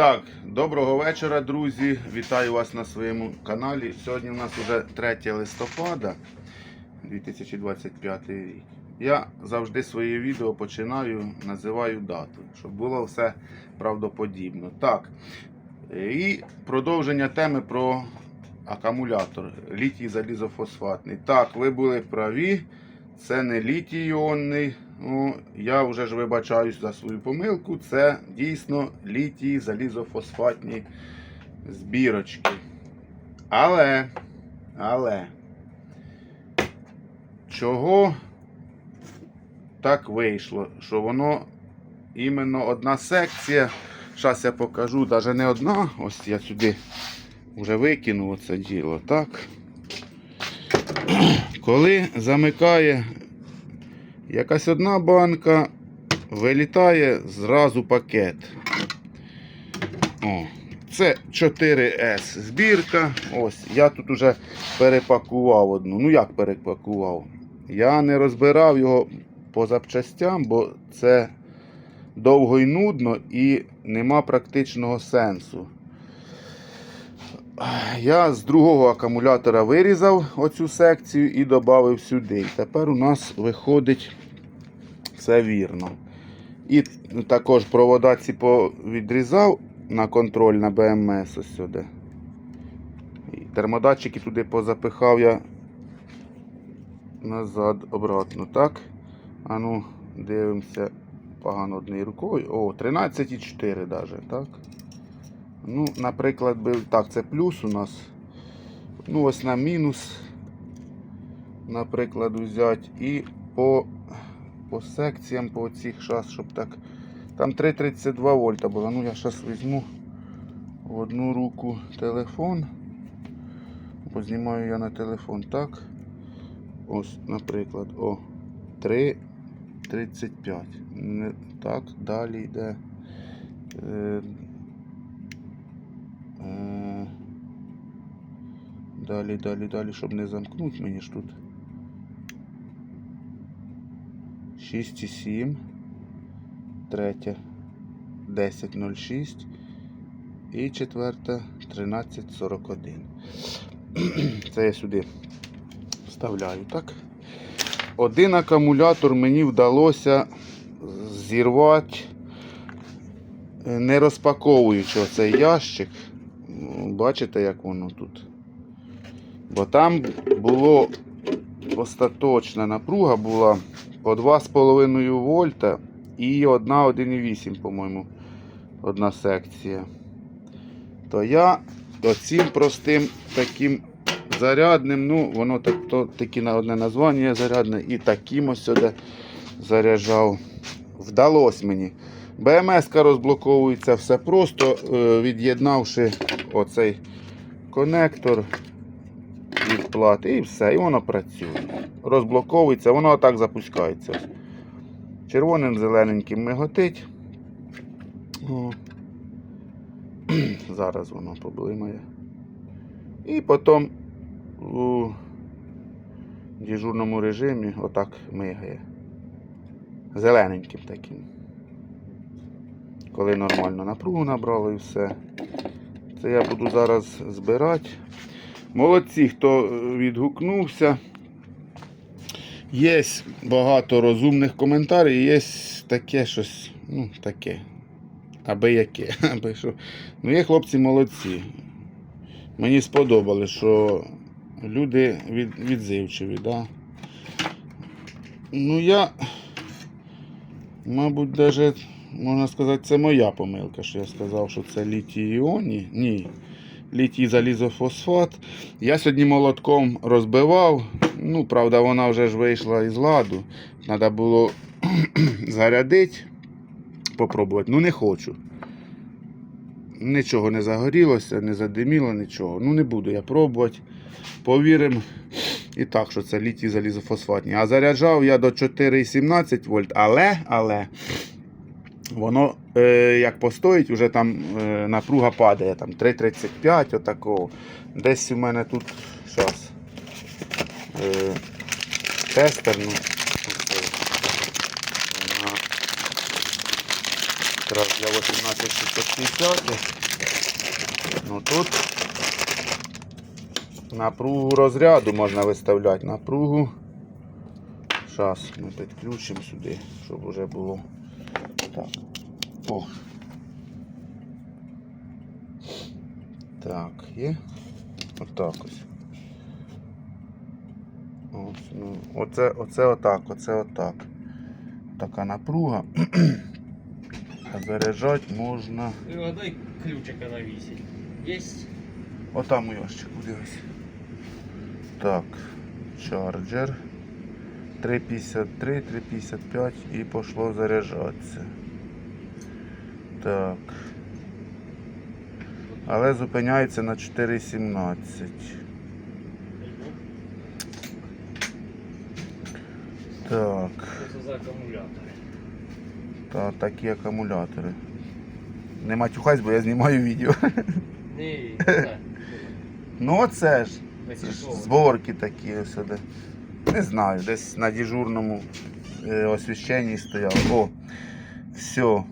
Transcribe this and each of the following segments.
Так, доброго вечора, друзі. Вітаю вас на своєму каналі. Сьогодні у нас вже 3 листопада 2025 рік. Я завжди своє відео починаю, називаю дату, щоб було все правдоподібно. Так. І продовження теми про акумулятор літій залізофосфатний. Так, ви були праві. Це не літій іонний. Ну, я вже ж вибачаюсь за свою помилку. Це дійсно літій залізофосфатні збірочки. Але, але, чого так вийшло, що воно іменно одна секція. Зараз я покажу, навіть не одна. Ось я сюди вже викинув це діло, так? Коли замикає якась одна банка, вилітає зразу пакет. О, це 4С збірка. Ось, я тут уже перепакував одну. Ну як перепакував? Я не розбирав його по запчастям, бо це довго і нудно і нема практичного сенсу. Я з другого акумулятора вирізав оцю секцію і додав сюди. Тепер у нас виходить все вірно. І також провода ці відрізав на контроль на БМС ось сюди. І термодатчики туди позапихав я назад обратно, так? А ну, дивимося погано однією рукою. О, 13,4 навіть, так? Ну, наприклад, так, це плюс у нас. Ну, ось на мінус, наприклад, взяти. І по, по секціям, по цих шас, щоб так. Там 3,32 вольта було. Ну, я зараз візьму в одну руку телефон. Познімаю я на телефон так. Ось, наприклад, о, 3,35. Не Так, далі йде. Е, Е, Далі, далі, далі, щоб не замкнути мені ж тут. 6,7. Третя 10.06. І четверта 13.41. Це я сюди вставляю, так? Один акумулятор мені вдалося зірвати, не розпаковуючи оцей ящик. Бачите, як воно тут? Бо там було остаточна напруга була по 2,5 вольта і одна 1,8, по-моєму, одна секція. То я оцим простим таким зарядним, ну, воно так, то, такі на одне названня зарядне, і таким ось сюди заряджав. Вдалося мені. БМС розблоковується все просто, е, від'єднавши оцей конектор від і все, і воно працює. Розблоковується, воно отак запускається. Червоним, зелененьким миготить. Зараз воно поблимає. І потім у дежурному режимі отак мигає. Зелененьким таким коли нормально напругу набрало і все. Це я буду зараз збирати. Молодці, хто відгукнувся. Є багато розумних коментарів, є таке щось, ну, таке. Аби яке. Аби що. Ну, є хлопці молодці. Мені сподобалось, що люди від, відзивчиві, да? Ну я, мабуть, навіть можна сказати, це моя помилка, що я сказав, що це літій іоні. Ні. Літій залізофосфат. Я сьогодні молотком розбивав. Ну, правда, вона вже ж вийшла із ладу. Треба було зарядити, попробувати. Ну, не хочу. Нічого не загорілося, не задиміло, нічого. Ну, не буду я пробувати. Повіримо. І так, що це літій залізофосфатні. А заряджав я до 4,17 вольт, але, але воно е, як постоїть, вже там е, напруга падає, там 3,35 отакого. Десь у мене тут зараз е, тестер, ну, вона якраз для 18650. Ну тут напругу розряду можна виставляти. Напругу. Зараз ми підключимо сюди, щоб вже було. Так. О. Так, є. Отак ось. Ось, ну, оце, оце отак, оце отак. Така напруга. А заряджати можна. Ну, дай ключика на вісі. Єсть. Отам у ящику дивись. Так, чарджер. 3,53, 3,55 і пошло заряджатися. Так. Але зупиняється на 4,17. Так. Це за акумулятори? Та такі акумулятори. Не матюхайся, бо я знімаю відео. Ні, так. Ну оце ж. Це ж зборки такі ось сюди. Не знаю, десь на дежурному е, освіщенні стояв. О, все.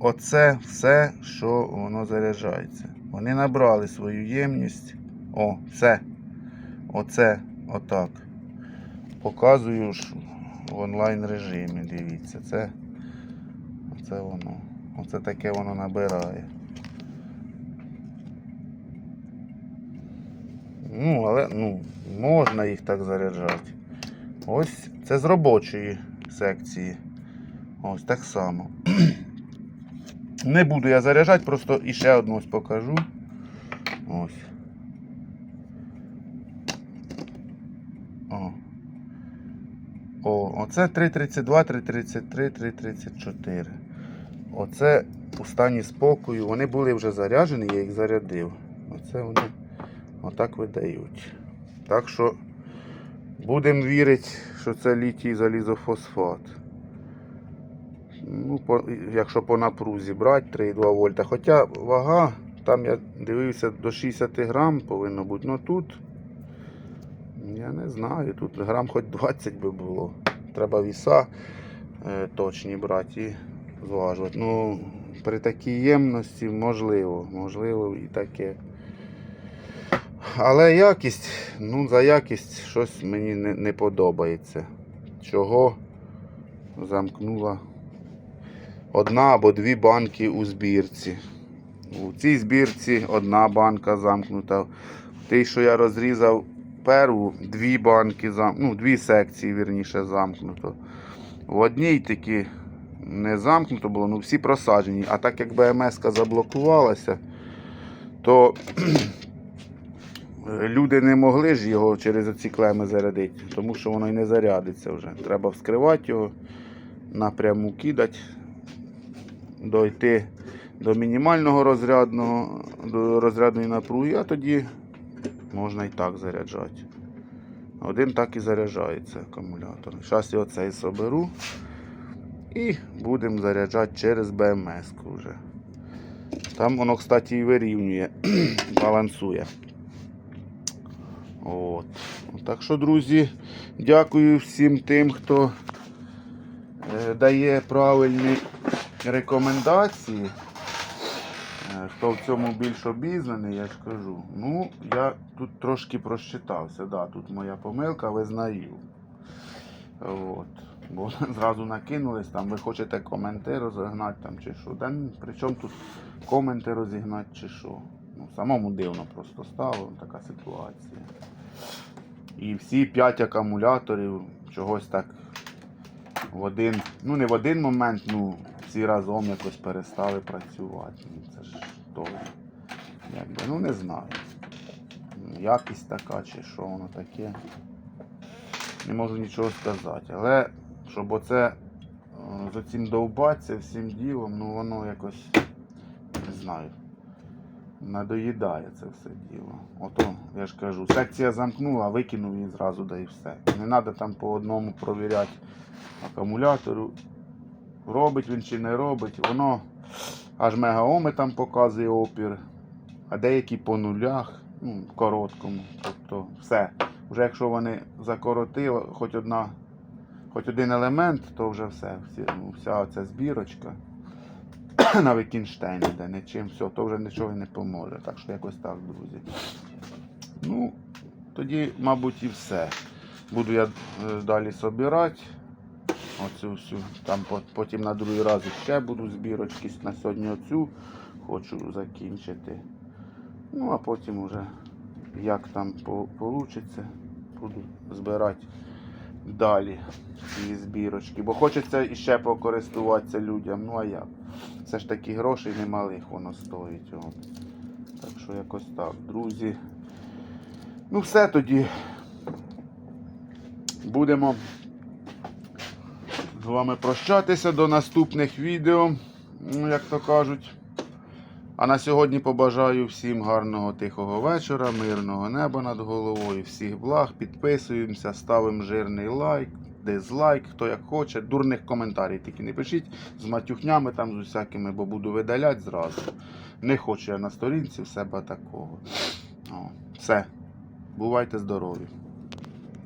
Оце все, що воно заряджається. Вони набрали свою ємність. О, все. Оце, отак. Показую ж в онлайн режимі. Дивіться, це, це воно. Оце таке воно набирає. Ну, але ну, можна їх так заряджати. Ось це з робочої секції. Ось так само. Не буду я заряджати, просто іще одну ось покажу. Ось. О. О, оце 3.32, 3.33, 3.34. Оце у стані спокою. Вони були вже заряджені, я їх зарядив. Оце вони отак видають. Так що будемо вірити, що це літій залізофосфат. Ну, по, якщо по напрузі брати 3,2 вольта. Хоча вага, там я дивився до 60 грам повинно бути. Ну тут я не знаю, тут грам хоч 20 би було. Треба віса е, точні брати і зважувати. Ну, при такій ємності можливо, можливо і таке. Але якість, ну за якість щось мені не, не подобається. Чого замкнула одна або дві банки у збірці. У цій збірці одна банка замкнута. В що я розрізав перву, дві банки зам... ну, дві секції, вірніше, замкнуто. В одній таки не замкнуто було, ну всі просаджені. А так як БМС заблокувалася, то люди не могли ж його через оці клеми зарядити, тому що воно і не зарядиться вже. Треба вскривати його, напряму кидати, дойти до мінімального розрядного, до розрядної напруги, а тоді можна і так заряджати. Один так і заряджається акумулятор. Зараз я оцей соберу і будемо заряджати через БМС вже. Там воно, кстати, і вирівнює, балансує. От. Так що, друзі, дякую всім тим, хто е, дає правильні рекомендації. Е, Хто в цьому більш обізнаний, я ж кажу. Ну, я тут трошки просчитався. Да, тут моя помилка, визнаю. От. Бо зразу накинулись, там ви хочете коменти розігнати там чи що. Да, ні, при чому тут коменти розігнати чи що. Ну, самому дивно просто стало така ситуація. І всі 5 акумуляторів чогось так в один, ну не в один момент, ну всі разом якось перестали працювати. Ну, це ж то, якби, ну не знаю. Якість така чи що воно таке. Не можу нічого сказати. Але щоб оце е, з цим довбатися всім ділом, ну воно якось не знаю. Надоїдає це все діло. Ото, я ж кажу, секція замкнула, викинув її зразу, да і все. Не треба там по одному провіряти акумулятору. Робить він чи не робить. Воно аж мегаоми там показує опір, а деякі по нулях, ну, короткому. Тобто все. Вже якщо вони закоротили, хоч одна хоч один елемент, то вже все. Ну, вся оця збірочка на Вікінштейн іде, нічим, все, то вже нічого не поможе. Так що якось так, друзі. Ну, тоді, мабуть, і все. Буду я е, далі собирати. Оцю всю. Там потім на другий раз ще буду збірочки. На сьогодні оцю хочу закінчити. Ну, а потім уже як там вийде, буду збирати далі ці збірочки. Бо хочеться іще покористуватися людям. Ну а як? Це ж таки грошей немалих воно стоїть. От. Так що якось так, друзі. Ну все тоді. Будемо з вами прощатися до наступних відео, як то кажуть. А на сьогодні побажаю всім гарного тихого вечора, мирного неба над головою, всіх благ. Підписуємося, ставимо жирний лайк, дизлайк, хто як хоче. Дурних коментарів тільки не пишіть з матюхнями там з усякими, бо буду видаляти зразу. Не хочу я на сторінці в себе такого. О, все. Бувайте здорові.